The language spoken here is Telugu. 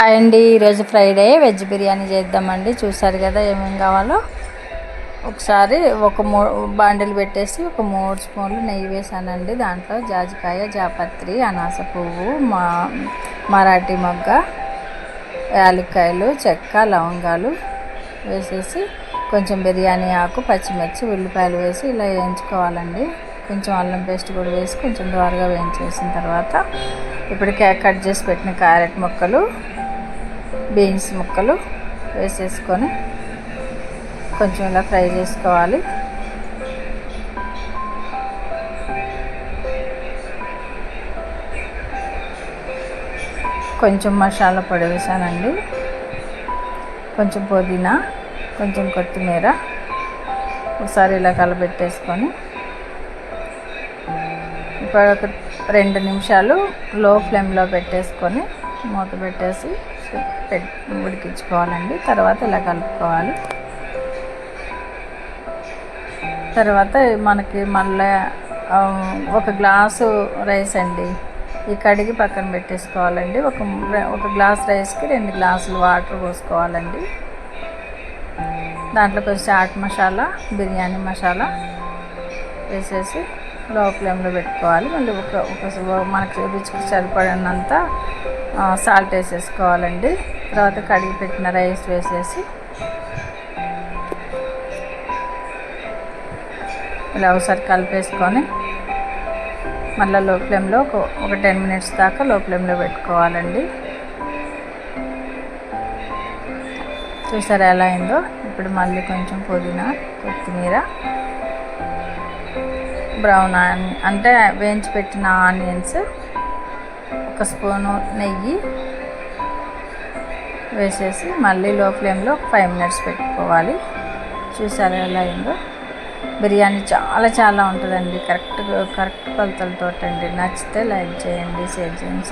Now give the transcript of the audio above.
హాయ్ అండి ఈరోజు ఫ్రైడే వెజ్ బిర్యానీ చేద్దామండి. చూసారు కదా ఏమేమి కావాలో. ఒకసారి ఒక మూ బాండిల్ పెట్టేసి ఒక మూడు స్పూన్లు నెయ్యి వేసానండి. దాంట్లో జాజికాయ జాపత్రి అనాస పువ్వు మా మరాఠీ మొగ్గ యాలక్కాయలు చెక్క లవంగాలు వేసేసి కొంచెం బిర్యానీ ఆకు పచ్చిమిర్చి ఉల్లిపాయలు వేసి ఇలా వేయించుకోవాలండి. కొంచెం అల్లం పేస్ట్ కూడా వేసి కొంచెం దోరగా వేయించేసిన తర్వాత ఇప్పుడు కట్ చేసి పెట్టిన క్యారెట్ ముక్కలు బీన్స్ ముక్కలు వేసేసుకొని కొంచెం ఇలా ఫ్రై చేసుకోవాలి. కొంచెం మసాలా పొడి వేసానండి. కొంచెం పుదీనా కొంచెం కొత్తిమీర ఒకసారి ఇలా కలబెట్టేసుకొని ఇప్పుడు ఒక రెండు నిమిషాలు లో ఫ్లేమ్లో పెట్టేసుకొని మూత పెట్టేసి ఉడికించుకోవాలండి. తర్వాత ఇలా కలుపుకోవాలి. తర్వాత మనకి మళ్ళీ ఒక గ్లాసు రైస్ అండి. ఈ కడిగి పక్కన పెట్టేసుకోవాలండి. ఒక ఒక గ్లాస్ రైస్కి రెండు గ్లాసులు వాటర్ పోసుకోవాలండి. దాంట్లో కొంచెం చాట్ మసాలా బిర్యానీ మసాలా వేసేసి లో ఫ్లేమ్లో పెట్టుకోవాలి. మళ్ళీ ఒక ఒక మనకి రుచికి సరిపడినంత సాల్ట్ వేసేసుకోవాలండి. తర్వాత కడిగి పెట్టిన రైస్ వేసేసి ఇలా ఒకసారి కలిపేసుకొని మళ్ళీ లో ఫ్లేమ్లో ఒక ఒక టెన్ మినిట్స్ దాకా లో ఫ్లేమ్లో పెట్టుకోవాలండి. చూసారా ఎలా అయిందో? ఇప్పుడు మళ్ళీ కొంచెం పుదీనా కొత్తిమీర బ్రౌన్ అంటే వేయించి పెట్టిన ఆనియన్స్ ఒక స్పూను నెయ్యి వేసేసి మళ్ళీ లో ఫ్లేమ్లో ఒక ఫైవ్ మినిట్స్ పెట్టుకోవాలి. చూసారా ఎలా అయిందో? బిర్యానీ చాలా చాలా ఉంటుందండి. కరెక్ట్ కరెక్ట్ కొలతలతో అండి నచ్చితే లైక్ చేయండి షేర్ చేయండి